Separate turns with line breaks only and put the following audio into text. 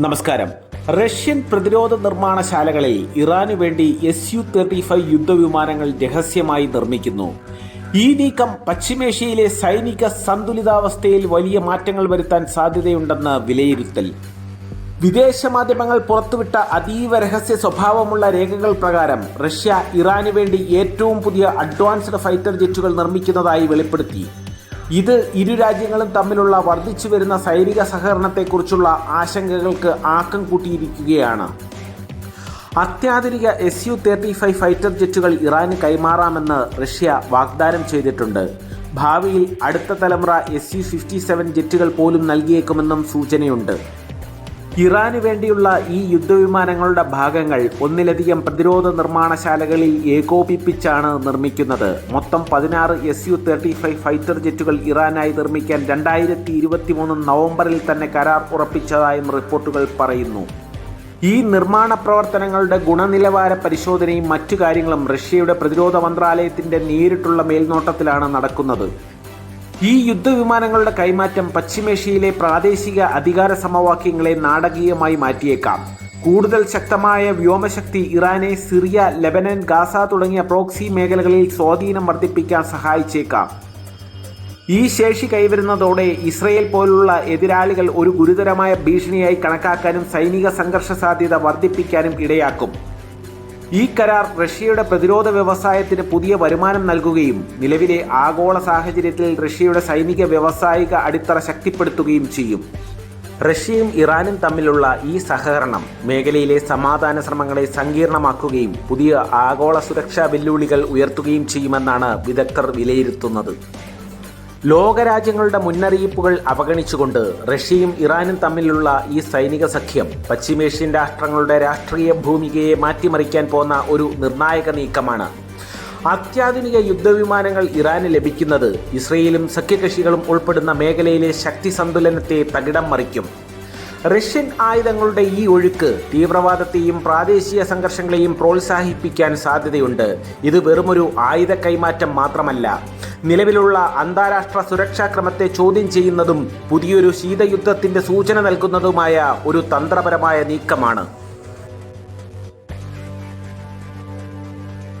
നമസ്കാരം. റഷ്യൻ പ്രതിരോധ നിർമ്മാണശാലകളിൽ ഇറാനു വേണ്ടി എസ് യു തേർട്ടി ഫൈവ് യുദ്ധവിമാനങ്ങൾ രഹസ്യമായി നിർമ്മിക്കുന്നു. ഈ നീക്കം പശ്ചിമേഷ്യയിലെ സൈനിക സന്തുലിതാവസ്ഥയിൽ വലിയ മാറ്റങ്ങൾ വരുത്താൻ സാധ്യതയുണ്ടെന്ന് വിലയിരുത്തൽ. വിദേശ മാധ്യമങ്ങൾ പുറത്തുവിട്ട അതീവ രഹസ്യ സ്വഭാവമുള്ള രേഖകൾ പ്രകാരം റഷ്യ ഇറാനു വേണ്ടി ഏറ്റവും പുതിയ അഡ്വാൻസ്ഡ് ഫൈറ്റർ ജെറ്റുകൾ നിർമ്മിക്കുന്നതായി വെളിപ്പെടുത്തി. ഇത് ഇരു രാജ്യങ്ങളും തമ്മിലുള്ള വർദ്ധിച്ചു വരുന്ന സൈനിക സഹകരണത്തെക്കുറിച്ചുള്ള ആശങ്കകൾക്ക് ആക്കം കൂട്ടിയിരിക്കുകയാണ്. അത്യാധുനിക S U thirty five fighter ജെറ്റുകൾ ഇറാന് കൈമാറാമെന്ന് റഷ്യ വാഗ്ദാനം ചെയ്തിട്ടുണ്ട്. ഭാവിയിൽ അടുത്ത തലമുറ എസ് യു ഫിഫ്റ്റി സെവൻ ജെറ്റുകൾ പോലും നൽകിയേക്കുമെന്നും സൂചനയുണ്ട്. ഇറാന് വേണ്ടിയുള്ള ഈ യുദ്ധവിമാനങ്ങളുടെ ഭാഗങ്ങൾ ഒന്നിലധികം പ്രതിരോധ നിർമ്മാണശാലകളിൽ ഏകോപിപ്പിച്ചാണ് നിർമ്മിക്കുന്നത്. മൊത്തം പതിനാറ് S U thirty five fighter ജെറ്റുകൾ ഇറാനായി നിർമ്മിക്കാൻ രണ്ടായിരത്തി ഇരുപത്തി മൂന്ന് നവംബറിൽ തന്നെ കരാർ ഉറപ്പിച്ചതായും റിപ്പോർട്ടുകൾ പറയുന്നു. ഈ നിർമ്മാണ പ്രവർത്തനങ്ങളുടെ ഗുണനിലവാര പരിശോധനയും മറ്റു കാര്യങ്ങളും റഷ്യയുടെ പ്രതിരോധ മന്ത്രാലയത്തിന്റെ നേരിട്ടുള്ള മേൽനോട്ടത്തിലാണ് നടക്കുന്നത്. ഈ യുദ്ധവിമാനങ്ങളുടെ കൈമാറ്റം പശ്ചിമേഷ്യയിലെ പ്രാദേശിക അധികാര സമവാക്യങ്ങളെ നാടകീയമായി മാറ്റിയേക്കാം. കൂടുതൽ ശക്തമായ വ്യോമശക്തി ഇറാനെ സിറിയ ലെബനൻ ഗാസ തുടങ്ങിയ പ്രോക്സി മേഖലകളിൽ സ്വാധീനം വർദ്ധിപ്പിക്കാൻ സഹായിച്ചേക്കാം. ഈ ശേഷി കൈവരുന്നതോടെ ഇസ്രയേൽ പോലുള്ള എതിരാളികൾ ഒരു ഗുരുതരമായ ഭീഷണിയായി കണക്കാക്കാനും സൈനിക സംഘർഷ സാധ്യത വർദ്ധിപ്പിക്കാനും ഇടയാക്കും. ഈ കരാർ റഷ്യയുടെ പ്രതിരോധ വ്യവസായത്തിന് പുതിയ വരുമാനം നൽകുകയും നിലവിലെ ആഗോള സാഹചര്യത്തിൽ റഷ്യയുടെ സൈനിക വ്യവസായിക അടിത്തറ ശക്തിപ്പെടുത്തുകയും ചെയ്യും. റഷ്യയും ഇറാനും തമ്മിലുള്ള ഈ സഹകരണം മേഖലയിലെ സമാധാന ശ്രമങ്ങളെ സങ്കീർണമാക്കുകയും പുതിയ ആഗോള സുരക്ഷാ വെല്ലുവിളികൾ ഉയർത്തുകയും ചെയ്യുമെന്നാണ് വിദഗ്ധർ വിലയിരുത്തുന്നത്. ലോകരാജ്യങ്ങളുടെ മുന്നറിയിപ്പുകൾ അവഗണിച്ചുകൊണ്ട് റഷ്യയും ഇറാനും തമ്മിലുള്ള ഈ സൈനിക സഖ്യം പശ്ചിമേഷ്യൻ രാഷ്ട്രങ്ങളുടെ രാഷ്ട്രീയ ഭൂമികയെ മാറ്റിമറിക്കാൻ പോകുന്ന ഒരു നിർണായക നീക്കമാണ്. അത്യാധുനിക യുദ്ധവിമാനങ്ങൾ ഇറാന് ലഭിക്കുന്നത് ഇസ്രയേലും സഖ്യകക്ഷികളും ഉൾപ്പെടുന്ന മേഖലയിലെ ശക്തി സന്തുലനത്തെ തകിടം മറിക്കും. റഷ്യൻ ആയുധങ്ങളുടെ ഈ ഒഴുക്ക് തീവ്രവാദത്തെയും പ്രാദേശിക സംഘർഷങ്ങളെയും പ്രോത്സാഹിപ്പിക്കാൻ സാധ്യതയുണ്ട്. ഇത് വെറുമൊരു ആയുധ കൈമാറ്റം മാത്രമല്ല നിലവിലുള്ള അന്താരാഷ്ട്ര സുരക്ഷാ ക്രമത്തെ ചോദ്യം ചെയ്യുന്നതും പുതിയൊരു ശീതയുദ്ധത്തിന്റെ സൂചന നൽകുന്നതുമായ ഒരു തന്ത്രപരമായ നീക്കമാണ്.